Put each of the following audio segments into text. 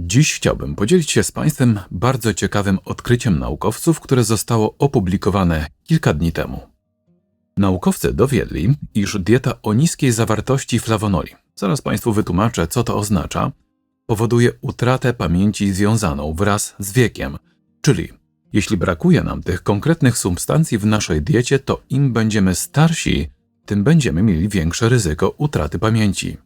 Dziś chciałbym podzielić się z Państwem bardzo ciekawym odkryciem naukowców, które zostało opublikowane kilka dni temu. Naukowcy dowiedli, iż dieta o niskiej zawartości flawonoli, zaraz Państwu wytłumaczę, co to oznacza, powoduje utratę pamięci związaną wraz z wiekiem, czyli jeśli brakuje nam tych konkretnych substancji w naszej diecie, to im będziemy starsi, tym będziemy mieli większe ryzyko utraty pamięci.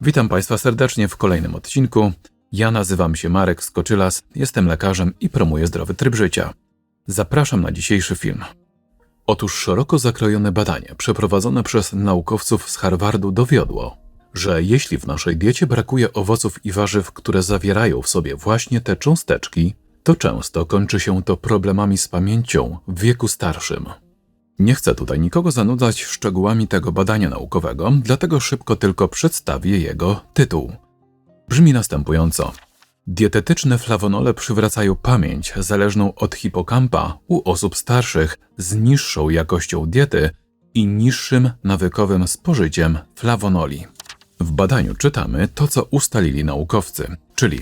Witam Państwa serdecznie w kolejnym odcinku. Ja nazywam się Marek Skoczylas, jestem lekarzem i promuję zdrowy tryb życia. Zapraszam na dzisiejszy film. Otóż szeroko zakrojone badanie przeprowadzone przez naukowców z Harvardu dowiodło, że jeśli w naszej diecie brakuje owoców i warzyw, które zawierają w sobie właśnie te cząsteczki, to często kończy się to problemami z pamięcią w wieku starszym. Nie chcę tutaj nikogo zanudzać szczegółami tego badania naukowego, dlatego szybko tylko przedstawię jego tytuł. Brzmi następująco. Dietetyczne flawonole przywracają pamięć zależną od hipokampa u osób starszych z niższą jakością diety i niższym nawykowym spożyciem flawonoli. W badaniu czytamy to, co ustalili naukowcy, czyli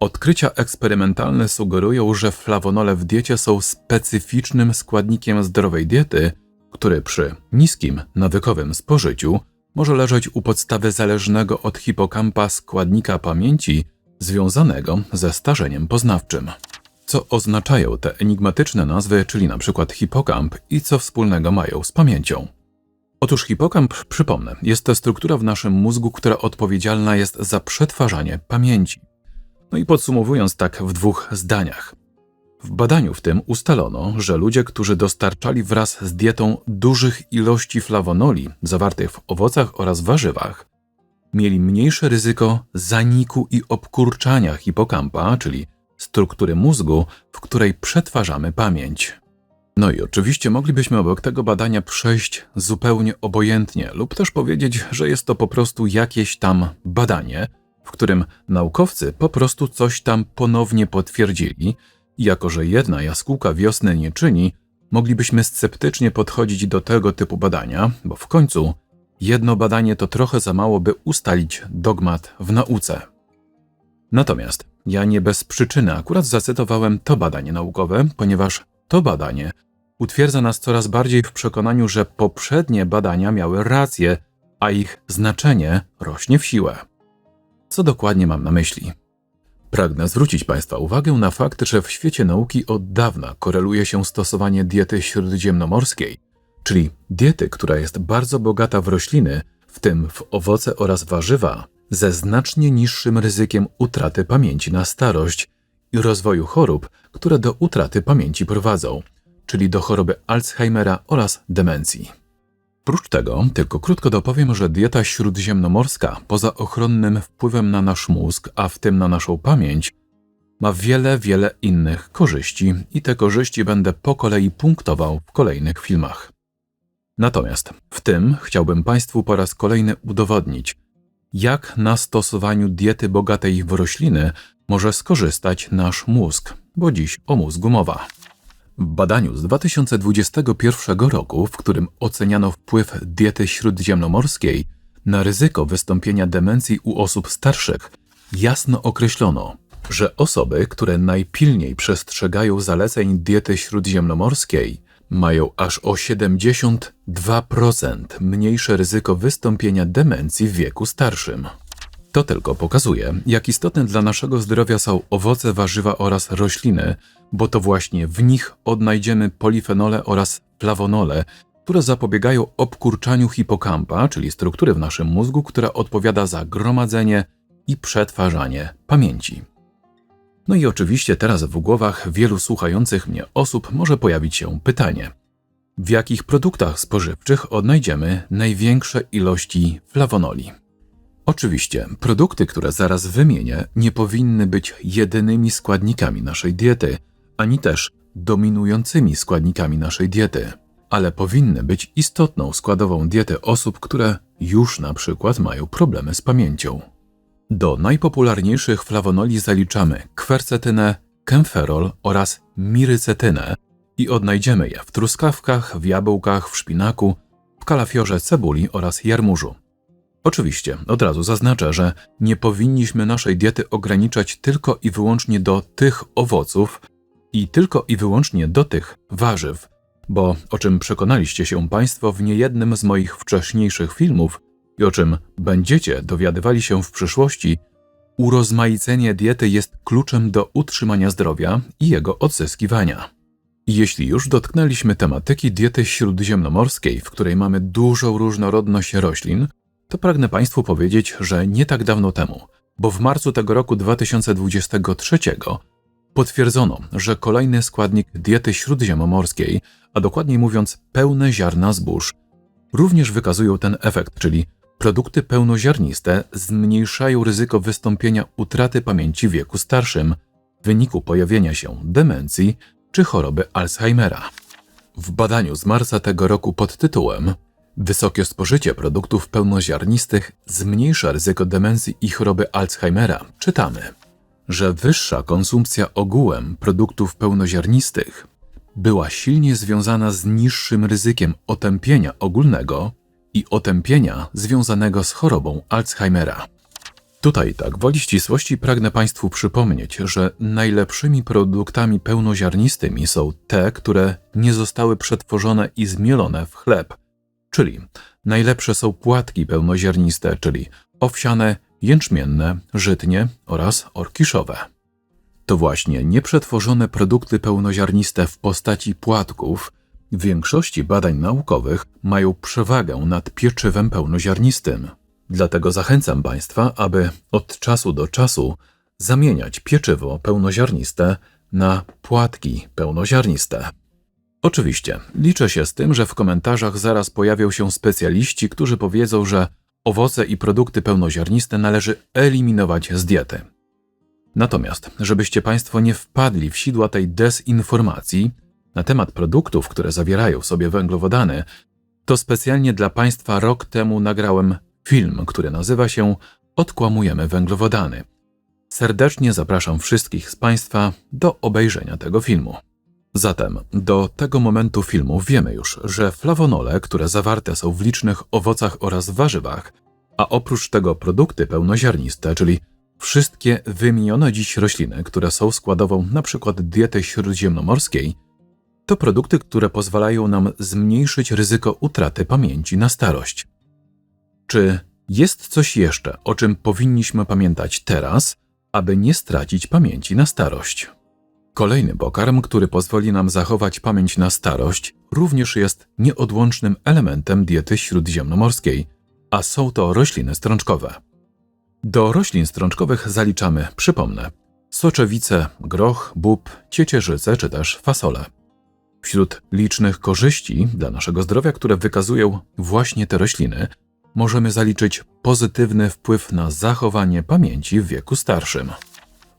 Odkrycia eksperymentalne sugerują, że flawonole w diecie są specyficznym składnikiem zdrowej diety, który przy niskim nawykowym spożyciu może leżeć u podstawy zależnego od hipokampa składnika pamięci związanego ze starzeniem poznawczym. Co oznaczają te enigmatyczne nazwy, czyli np. hipokamp i co wspólnego mają z pamięcią? Otóż hipokamp, przypomnę, jest to struktura w naszym mózgu, która odpowiedzialna jest za przetwarzanie pamięci. No i podsumowując tak w dwóch zdaniach. W badaniu w tym ustalono, że ludzie, którzy dostarczali wraz z dietą dużych ilości flawonoli zawartych w owocach oraz warzywach, mieli mniejsze ryzyko zaniku i obkurczania hipokampa, czyli struktury mózgu, w której przetwarzamy pamięć. No i oczywiście moglibyśmy obok tego badania przejść zupełnie obojętnie, lub też powiedzieć, że jest to po prostu jakieś tam badanie, w którym naukowcy po prostu coś tam ponownie potwierdzili, jako że jedna jaskółka wiosny nie czyni, moglibyśmy sceptycznie podchodzić do tego typu badania, bo w końcu jedno badanie to trochę za mało, by ustalić dogmat w nauce. Natomiast ja nie bez przyczyny akurat zacytowałem to badanie naukowe, ponieważ to badanie utwierdza nas coraz bardziej w przekonaniu, że poprzednie badania miały rację, a ich znaczenie rośnie w siłę. Co dokładnie mam na myśli? Pragnę zwrócić Państwa uwagę na fakt, że w świecie nauki od dawna koreluje się stosowanie diety śródziemnomorskiej, czyli diety, która jest bardzo bogata w rośliny, w tym w owoce oraz warzywa, ze znacznie niższym ryzykiem utraty pamięci na starość i rozwoju chorób, które do utraty pamięci prowadzą, czyli do choroby Alzheimera oraz demencji. Prócz tego, tylko krótko dopowiem, że dieta śródziemnomorska, poza ochronnym wpływem na nasz mózg, a w tym na naszą pamięć, ma wiele, wiele innych korzyści i te korzyści będę po kolei punktował w kolejnych filmach. Natomiast w tym chciałbym Państwu po raz kolejny udowodnić, jak na stosowaniu diety bogatej w rośliny może skorzystać nasz mózg, bo dziś o mózgu mowa. Badaniu z 2021 roku, w którym oceniano wpływ diety śródziemnomorskiej na ryzyko wystąpienia demencji u osób starszych, jasno określono, że osoby, które najpilniej przestrzegają zaleceń diety śródziemnomorskiej, mają aż o 72% mniejsze ryzyko wystąpienia demencji w wieku starszym. To tylko pokazuje, jak istotne dla naszego zdrowia są owoce, warzywa oraz rośliny, bo to właśnie w nich odnajdziemy polifenole oraz flawonole, które zapobiegają obkurczaniu hipokampa, czyli struktury w naszym mózgu, która odpowiada za gromadzenie i przetwarzanie pamięci. No i oczywiście teraz w głowach wielu słuchających mnie osób może pojawić się pytanie: w jakich produktach spożywczych odnajdziemy największe ilości flawonoli? Oczywiście, produkty, które zaraz wymienię, nie powinny być jedynymi składnikami naszej diety, ani też dominującymi składnikami naszej diety, ale powinny być istotną składową diety osób, które już na przykład mają problemy z pamięcią. Do najpopularniejszych flawonoli zaliczamy kwercetynę, kemferol oraz mirycetynę i odnajdziemy je w truskawkach, w jabłkach, w szpinaku, w kalafiorze cebuli oraz jarmużu. Oczywiście, od razu zaznaczę, że nie powinniśmy naszej diety ograniczać tylko i wyłącznie do tych owoców i tylko i wyłącznie do tych warzyw, bo o czym przekonaliście się Państwo w niejednym z moich wcześniejszych filmów i o czym będziecie dowiadywali się w przyszłości, urozmaicenie diety jest kluczem do utrzymania zdrowia i jego odzyskiwania. Jeśli już dotknęliśmy tematyki diety śródziemnomorskiej, w której mamy dużą różnorodność roślin, to pragnę Państwu powiedzieć, że nie tak dawno temu, bo w marcu tego roku 2023 potwierdzono, że kolejny składnik diety śródziemnomorskiej, a dokładniej mówiąc pełne ziarna zbóż, również wykazują ten efekt, czyli produkty pełnoziarniste zmniejszają ryzyko wystąpienia utraty pamięci w wieku starszym w wyniku pojawienia się demencji czy choroby Alzheimera. W badaniu z marca tego roku pod tytułem Wysokie spożycie produktów pełnoziarnistych zmniejsza ryzyko demencji i choroby Alzheimera czytamy, że wyższa konsumpcja ogółem produktów pełnoziarnistych była silnie związana z niższym ryzykiem otępienia ogólnego i otępienia związanego z chorobą Alzheimera. Tutaj tak, woli ścisłości pragnę Państwu przypomnieć, że najlepszymi produktami pełnoziarnistymi są te, które nie zostały przetworzone i zmielone w chleb, czyli najlepsze są płatki pełnoziarniste, czyli owsiane, jęczmienne, żytnie oraz orkiszowe. To właśnie nieprzetworzone produkty pełnoziarniste w postaci płatków w większości badań naukowych mają przewagę nad pieczywem pełnoziarnistym. Dlatego zachęcam Państwa, aby od czasu do czasu zamieniać pieczywo pełnoziarniste na płatki pełnoziarniste. Oczywiście, liczę się z tym, że w komentarzach zaraz pojawią się specjaliści, którzy powiedzą, że owoce i produkty pełnoziarniste należy eliminować z diety. Natomiast, żebyście Państwo nie wpadli w sidła tej dezinformacji na temat produktów, które zawierają w sobie węglowodany, to specjalnie dla Państwa rok temu nagrałem film, który nazywa się Odkłamujemy węglowodany. Serdecznie zapraszam wszystkich z Państwa do obejrzenia tego filmu. Zatem do tego momentu filmu wiemy już, że flawonole, które zawarte są w licznych owocach oraz warzywach, a oprócz tego produkty pełnoziarniste, czyli wszystkie wymienione dziś rośliny, które są składową np. diety śródziemnomorskiej, to produkty, które pozwalają nam zmniejszyć ryzyko utraty pamięci na starość. Czy jest coś jeszcze, o czym powinniśmy pamiętać teraz, aby nie stracić pamięci na starość? Kolejny pokarm, który pozwoli nam zachować pamięć na starość, również jest nieodłącznym elementem diety śródziemnomorskiej, a są to rośliny strączkowe. Do roślin strączkowych zaliczamy, przypomnę, soczewice, groch, bób, ciecierzyce czy też fasole. Wśród licznych korzyści dla naszego zdrowia, które wykazują właśnie te rośliny, możemy zaliczyć pozytywny wpływ na zachowanie pamięci w wieku starszym.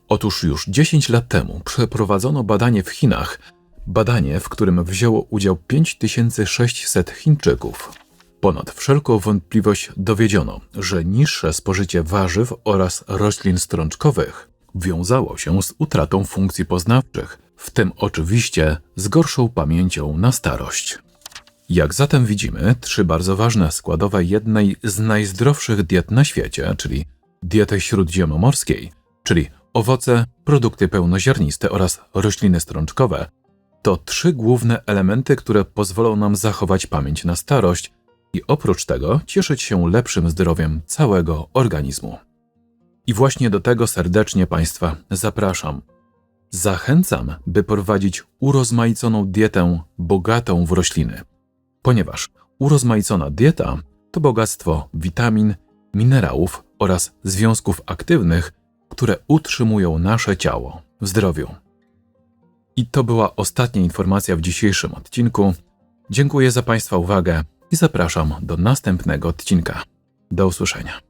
Otóż już 10 lat temu przeprowadzono badanie w Chinach, badanie, w którym wzięło udział 5600 Chińczyków. Ponad wszelką wątpliwość dowiedziono, że niższe spożycie warzyw oraz roślin strączkowych wiązało się z utratą funkcji poznawczych, w tym oczywiście z gorszą pamięcią na starość. Jak zatem widzimy, trzy bardzo ważne składowe jednej z najzdrowszych diet na świecie, czyli diety śródziemnomorskiej, czyli owoce, produkty pełnoziarniste oraz rośliny strączkowe, to trzy główne elementy, które pozwolą nam zachować pamięć na starość i oprócz tego cieszyć się lepszym zdrowiem całego organizmu. I właśnie do tego serdecznie Państwa zapraszam. Zachęcam, by prowadzić urozmaiconą dietę bogatą w rośliny, ponieważ urozmaicona dieta to bogactwo witamin, minerałów oraz związków aktywnych, które utrzymują nasze ciało w zdrowiu. I to była ostatnia informacja w dzisiejszym odcinku. Dziękuję za Państwa uwagę i zapraszam do następnego odcinka. Do usłyszenia.